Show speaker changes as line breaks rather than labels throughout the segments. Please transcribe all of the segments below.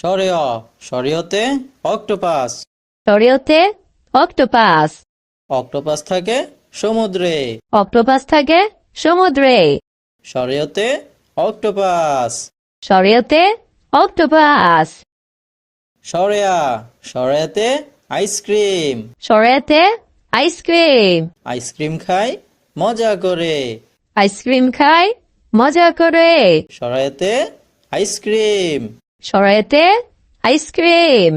সরেয় সরিয়তে অক্টোপাস।
শরীয়তে octopus.
Octopus থাকে সমুদ্রে।
অক্টোপাস থাকে সমুদ্রে।
সরিয়তে অক্টোপাস।
শরীয়তে অক্টোপাস।
সরেয়া সরেয়াতে আইসক্রিম।
শরীয়তে আইসক্রিম।
আইসক্রিম খাই মজা করে।
আইসক্রিম খাই মজা করে।
সরাইতে আইসক্রিম।
শরীয়তে আইসক্রিম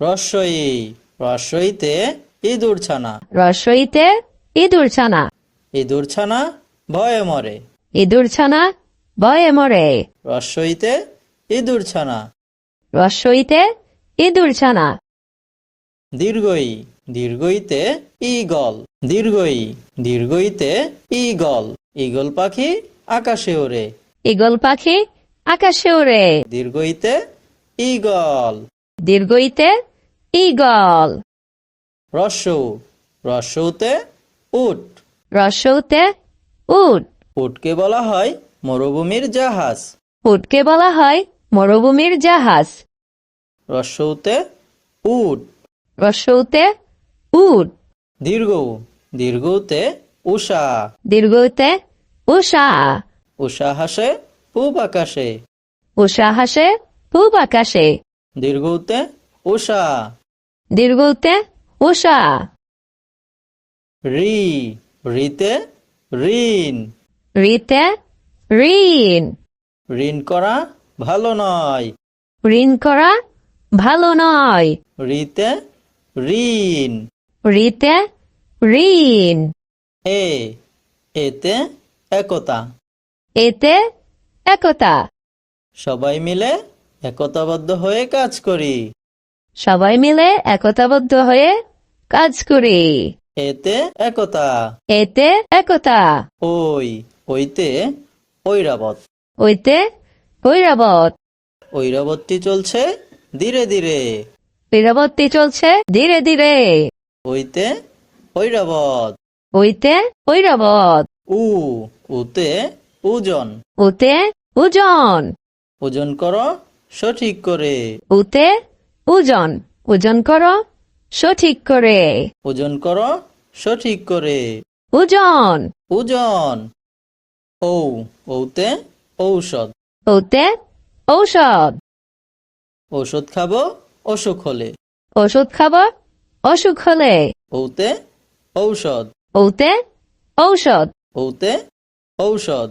রসই রসইতে ইঁদুর ছানা।
রসইতে ইঁদুর ছানা।
ইঁদুর ছানা ভয়ে মরে।
ইঁদুর ছানা ভয়ে মরে।
রসইতে ইঁদুর ছানা।
রসইতে ইঁদুর ছানা।
দীর্ঘই দীর্ঘইতে ইগল দীর্ঘই দীর্ঘইতে ইগল ইগল পাখি আকাশে ওড়ে।
ইগল পাখি আকাশে ওড়ে।
দীর্ঘইতে ইগল
দীর্ঘইতে ইগল
রস্যৌ রস্যৌতে উট।
রসৌতে উট।
উটকে বলা হয় মরুভূমির জাহাজ।
উটকে বলা হয় মরুভূমির জাহাজ।
রস্যৌতে উট।
রসৌতে উট।
দীর্ঘ। দীর্ঘতে উষা।
দীর্ঘতে উষা।
উষা হাসে পূব আকাশে।
উষা হাসে পূব আকাশে।
দীর্ঘতে উষা।
দীর্ঘতে উষা।
রি রিতে ঋণ।
রিতে ঋণ।
ঋণ করা ভালো নয়।
ঋণ করা ভালো নয়।
রিতে ঋণ।
রিতে ঋণ।
এ এতে একতা।
এতে একতা।
সবাই মিলে একতাবদ্ধ হয়ে কাজ করি।
সবাই মিলে একতাবদ্ধ হয়ে কাজ করি।
এতে একতা।
এতে একতা।
ওই ওইতে ঐরাবত।
ওইতে ঐরাবত।
ঐরাবতটি চলছে ধীরে ধীরে।
ঐরাবতী চলছে ধীরে ধীরে।
ওইতে ঐরাবত।
ওইতে ঐরাবত।
উ উতে ওজন।
উতে ওজন।
ওজন করো সঠিক করে।
উতে ওজন। ওজন করো সঠিক করে।
ওজন করো সঠিক করে।
ওজন।
ওজন। ঔ ঔতে ঔষধ।
ওতে ঔষধ।
ঔষধ খাব অসুখ হলে।
ওষুধ খাব অসুখ হলে।
ঔতে ঔষধ।
ওতে ঔষধ।
ঔতে ঔষধ।